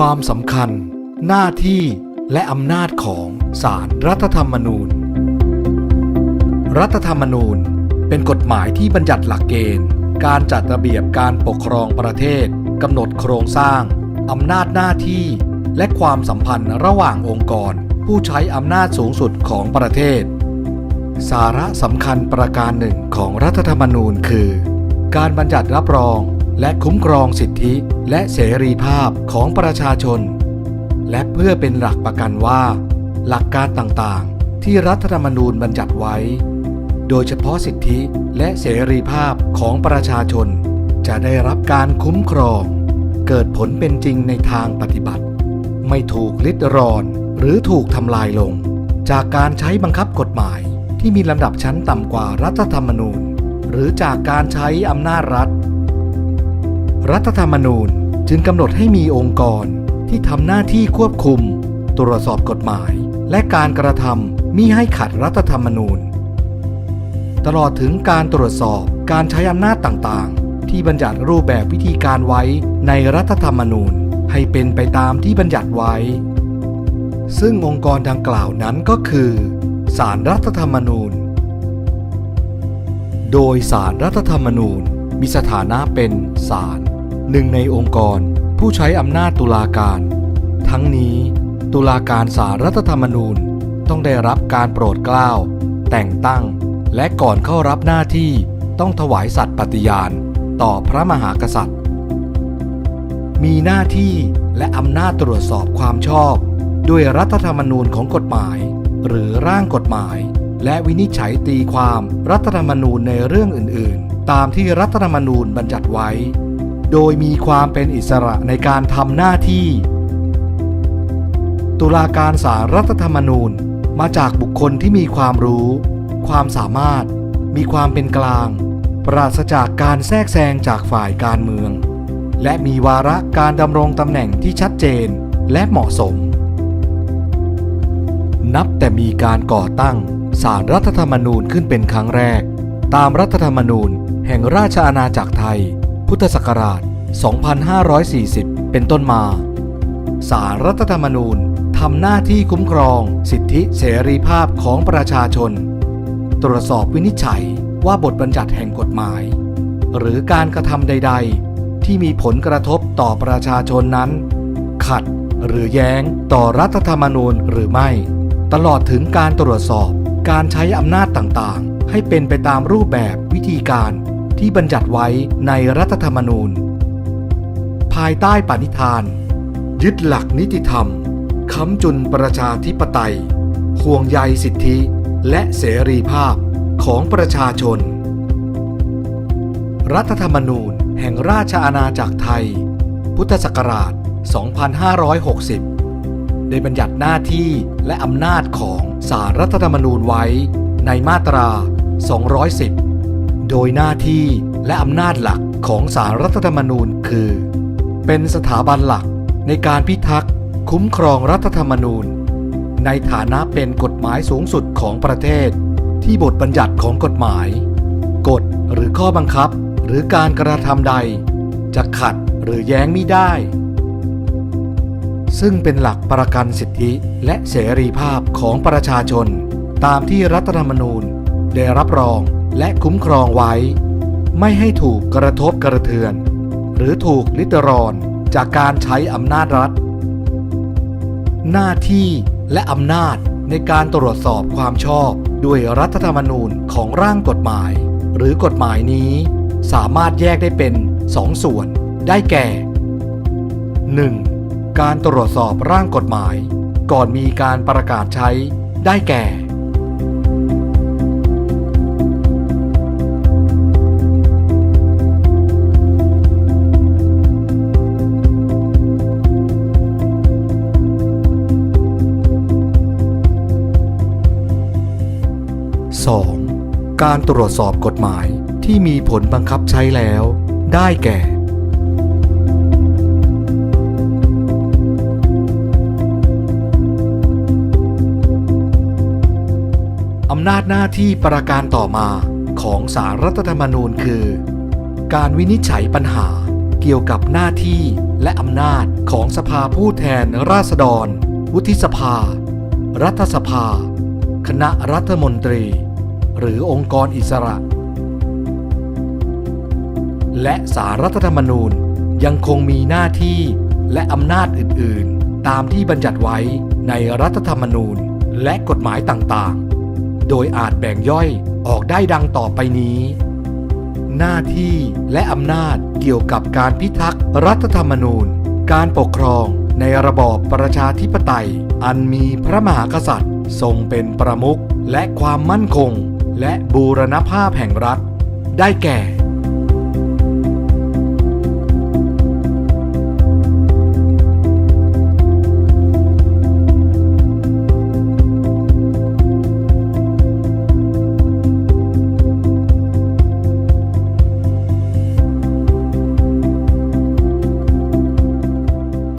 ความสำคัญ หน้าที่และอำนาจของศาลรรัฐธรรมนูญ รัฐธรรมนูญเป็นกฎหมายที่บัญญัติหลักเกณฑ์ การจัดระเบียบการปกครองประเทศกำหนดโครงสร้างอำนาจหน้าที่ และความสัมพันธ์ระหว่างองค์กร ผู้ใช้อำนาจสูงสุดของประเทศ สาระสำคัญประการหนึ่งของรัฐธรรมนูญคือ การบัญญัติรับรอง และคุ้มครองสิทธิและเสรีภาพของประชาชน และเพื่อเป็นหลักประกันว่า หลักการต่างๆ ที่รัฐธรรมนูญบัญญัติไว้ โดยเฉพาะสิทธิและเสรีภาพของประชาชน จะได้รับการคุ้มครอง เกิดผลเป็นจริงในทางปฏิบัติ ไม่ถูกลิดรอนหรือถูกทำลายลง จากการใช้บังคับกฎหมายที่มีลำดับชั้นต่ำกว่ารัฐธรรมนูญ หรือจากการใช้อำนาจรัฐ รัฐธรรมนูญจึงกำหนดให้มีองค์กรที่ทำหน้าที่ควบคุม ตรวจสอบกฎหมาย และการกระทำมิให้ขัดรัฐธรรมนูญ ตลอดถึงการตรวจสอบการใช้อำนาจต่างๆ ที่บัญญัติรูปแบบวิธีการไว้ในรัฐธรรมนูญให้เป็นไปตามที่บัญญัติไว้ ซึ่งองค์กรดังกล่าวนั้นก็คือศาลรรัฐธรรมนูญ โดยศาลรรัฐธรรมนูญมีสถานะเป็นศาล หนึ่งในองค์กร ผู้ใช้อำนาจตุลาการ ทั้งนี้ ตุลาการศารรัฐธรรมนูญต้องได้รับการโปรดเกล้า แต่งตั้ง และก่อนเข้ารับหน้าที่ต้องถวายสัตย์ปฏิญาณ ต่อพระมหากษัตริย์ มีหน้าที่และอำนาจตรวจสอบความชอบ ด้วยรัฐธรรมนูญของกฎหมาย หรือร่างกฎหมาย และวินิจฉัยตีความรัฐธรรมนูญในเรื่องอื่น ๆ ตามที่รัฐธรรมนูญบัญญัติไว้ โดยมีความเป็นอิสระในการทำหน้าที่ ตุลาการศาลรัฐธรรมนูญมาจากบุคคลที่มีความรู้ ความสามารถ มีความเป็นกลาง ปราศจากการแทรกแซงจากฝ่ายการเมือง และมีวาระการดำรงตำแหน่งที่ชัดเจนและเหมาะสม นับแต่มีการก่อตั้งศารรัฐธรรมนูญขึ้นเป็นครั้งแรก ตามรัฐธรรมนูญแห่งราชอาณาจักรไทย พุทธศักราช 2540 เป็นต้นมาศารรัฐธรรมนูญทำหน้าที่คุ้มครองสิทธิเสรีภาพของประชาชน ตรวจสอบวินิจฉัยว่าบทบัญญัติแห่งกฎหมาย หรือการกระทำใด ๆ ที่มีผลกระทบต่อประชาชนนั้น ขัดหรือแย้งต่อรัฐธรรมนูญหรือไม่ ตลอดถึงการตรวจสอบการใช้อำนาจต่างๆ ให้เป็นไปตามรูปแบบวิธีการ ที่บัญญัติไว้ในรัฐธรรมนูญ ภายใต้ปณิธาน ยึดหลักนิติธรรมค้ำจุนประชาธิปไตย ห่วงใยสิทธิและเสรีภาพของประชาชน รัฐธรรมนูญแห่งราชอาณาจักรไทย พุทธศักราช 2560 ได้บัญญัติหน้าที่และอำนาจของสารรัฐธรรมนูญไว้ในมาตรา 210 โดยหน้าที่และอำนาจหลักของสารรัฐธรรมนูญคือ เป็นสถาบันหลักในการพิทักษ์ คุ้มครองรัฐธรรมนูญ ในฐานะเป็นกฎหมายสูงสุดของประเทศ ที่บทบัญญัติของกฎหมาย กฎหรือข้อบังคับหรือการกระทำใด จะขัดหรือแย้งไม่ได้ ซึ่งเป็นหลักประกันสิทธิและเสรีภาพของประชาชน ตามที่รัฐธรรมนูญได้รับรอง และคุ้มครองไว้ ไม่ให้ถูกกระทบกระเทือน หรือถูกลิดรอนจากการใช้อำนาจรัฐ หน้าที่และอำนาจในการตรวจสอบความชอบด้วยรัฐธรรมนูญของร่างกฎหมาย หรือกฎหมายนี้ สามารถแยกได้เป็นสองส่วนได้แก่ 1. การตรวจสอบร่างกฎหมาย ก่อนมีการประกาศใช้ได้แก่ การตรวจสอบกฎหมายที่มีผลบังคับใช้แล้ว ได้แก่ อำนาจหน้าที่ประการต่อมาของสารรัฐธรรมนูญคือ การวินิจฉัยปัญหาเกี่ยวกับหน้าที่และอำนาจของสภาผู้แทนราษฎร วุฒิสภา รัฐสภา คณะรัฐมนตรี หรือองค์กรอิสระ และสารรัฐธรรมนูญยังคงมีหน้าที่และอำนาจอื่น ๆ ตามที่บัญญัติไว้ในรัฐธรรมนูญและกฎหมายต่าง ๆ โดยอาจแบ่งย่อยออกได้ดังต่อไปนี้ หน้าที่และอำนาจเกี่ยวกับการพิทักษ์รัฐธรรมนูญ การปกครองในระบอบประชาธิปไตย อันมีพระมหากษัตริย์ ทรงเป็นประมุขและความมั่นคง และบูรณภาพแห่งรัฐ ได้แก่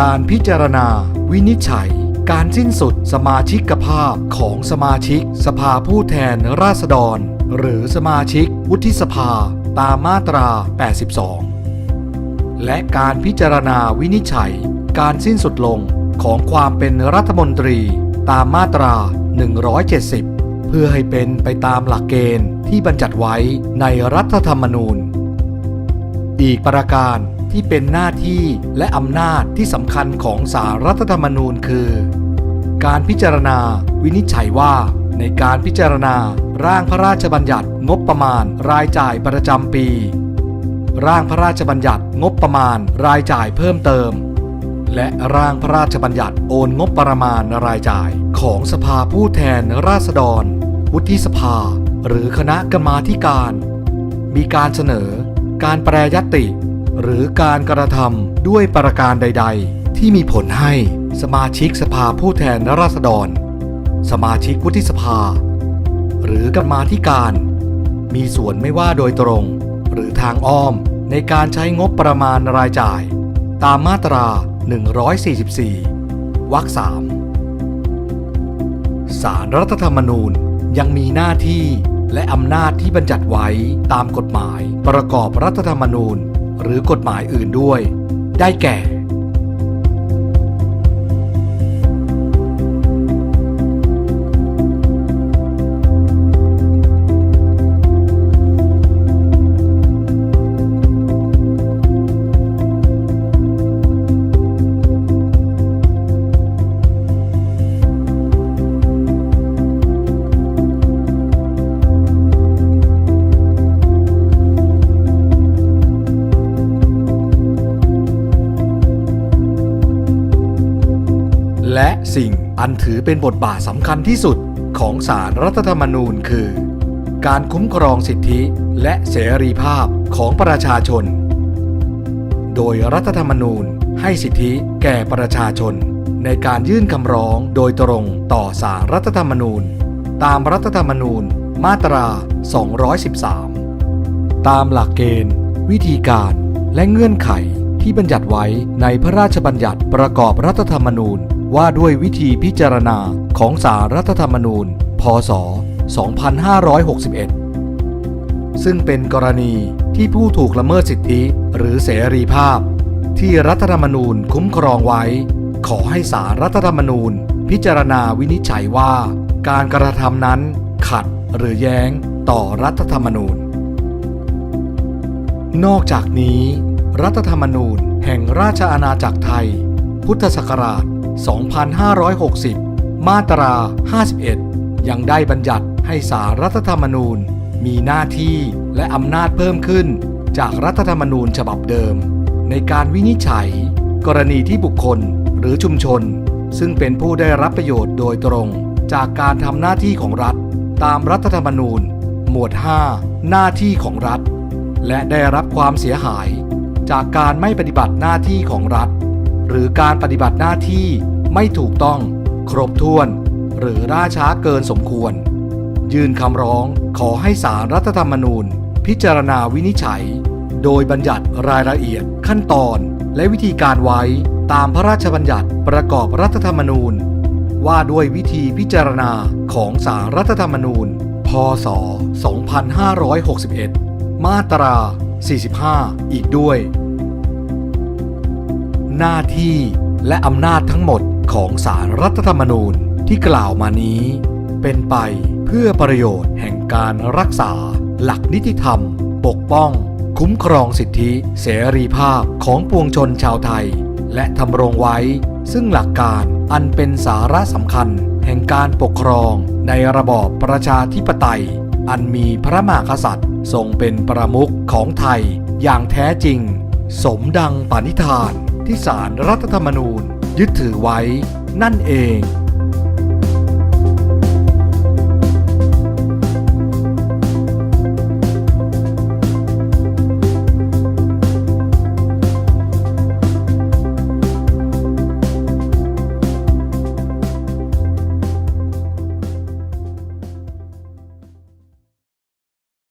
การพิจารณาวินิจฉัย การสิ้นสุดสมาชิกภาพของสมาชิก สภาผู้แทนราษฎร หรือสมาชิกวุฒิสภาตามมาตรา 82 และการพิจารณาวินิจฉัย การสิ้นสุดลงของความเป็นรัฐมนตรีตามมาตรา 170 เพื่อให้เป็นไปตามหลักเกณฑ์ที่บัญญัติไว้ในรัฐธรรมนูญ อีกประการ ที่เป็นหน้าที่และอำนาจที่สำคัญของสารรัฐธรรมนูญคือ การพิจารณาวินิจฉัยว่าในการพิจารณาร่างพระราชบัญญัติงบประมาณรายจ่ายประจำปี ร่างพระราชบัญญัติงบประมาณรายจ่ายเพิ่มเติม และร่างพระราชบัญญัติโอนงบประมาณรายจ่ายของสภาผู้แทนราษฎร วุฒิสภา หรือคณะกรรมาธิการ มีการเสนอ การแปรยติ หรือการกระทำด้วยประการใด ๆ ที่มีผลให้สมาชิกสภาผู้แทนราษฎร สมาชิกวุฒิสภา หรือกรรมาธิการ มีส่วนไม่ว่าโดยตรง หรือทางอ้อมในการใช้งบประมาณรายจ่าย ตามมาตรา 144 วรรคสามสารรัฐธรรมนูญยังมีหน้าที่และอำนาจที่บัญญัติไว้ตามกฎหมายประกอบรัฐธรรมนูญ หรือกฎหมายอื่นด้วย ได้แก่ สิ่งอันถือเป็นบทบาทสำคัญที่สุดของสารรัฐธรรมนูญคือ การคุ้มครองสิทธิและเสรีภาพของประชาชน โดยรัฐธรรมนูญให้สิทธิแก่ประชาชน ในการยื่นคำร้องโดยตรงต่อสารรัฐธรรมนูญ ตามรัฐธรรมนูญมาตรา 213 ตามหลักเกณฑ์ วิธีการและเงื่อนไขที่บัญญัติไว้ในพระราชบัญญัติประกอบรัฐธรรมนูญ ว่าด้วยวิธีพิจารณาของสารรัฐธรรมนูญ พศ 2561 ซึ่งเป็นกรณีที่ผู้ถูกละเมิดสิทธิหรือเสรีภาพ ที่รัฐธรรมนูญคุ้มครองไว้ ขอให้สารรัฐธรรมนูญ พิจารณาวินิจฉัยว่า การกระทำนั้นขัดหรือแย้งต่อรัฐธรรมนูญ นอกจากนี้ รัฐธรรมนูญแห่งราชอาณาจักรไทย พุทธศักราช 2560 มาตรา 51 ยังได้บัญญัติให้สารรัฐธรรมนูญ มีหน้าที่และอำนาจเพิ่มขึ้น จากรัฐธรรมนูญฉบับเดิม ในการวินิจฉัย กรณีที่บุคคลหรือชุมชน ซึ่งเป็นผู้ได้รับประโยชน์โดยตรง จากการทำหน้าที่ของรัฐ ตามรัฐธรรมนูญ หมวด 5 หน้าที่ของรัฐ และได้รับความเสียหาย จากการไม่ปฏิบัติหน้าที่ของรัฐ หรือการปฏิบัติหน้าที่ไม่ถูกต้อง ครบถ้วน หรือล่าช้าเกินสมควร ยื่นคำร้องขอให้สารรัฐธรรมนูญ พิจารณาวินิจฉัย โดยบัญญัติรายละเอียด ขั้นตอน และวิธีการไว้ตามพระราชบัญญัติประกอบรัฐธรรมนูญ ว่าด้วยวิธีพิจารณาของสารรัฐธรรมนูญ พศ 2561 มาตรา 45 อีกด้วย หน้าที่และอำนาจทั้งหมดของสารรัฐธรรมนูญที่กล่าวมานี้ เป็นไปเพื่อประโยชน์แห่งการรักษา หลักนิติธรรม ปกป้อง คุ้มครองสิทธิเสรีภาพของปวงชนชาวไทย และทำรงไว้ ซึ่งหลักการอันเป็นสาระสำคัญ แห่งการปกครองในระบอบประชาธิปไตย อันมีพระมหากษัตริย์ทรงเป็นประมุขของไทยอย่างแท้จริง สมดังปณิธาน ที่สารรัฐธรรมนูญ ยึดถือไว้นั่นเอง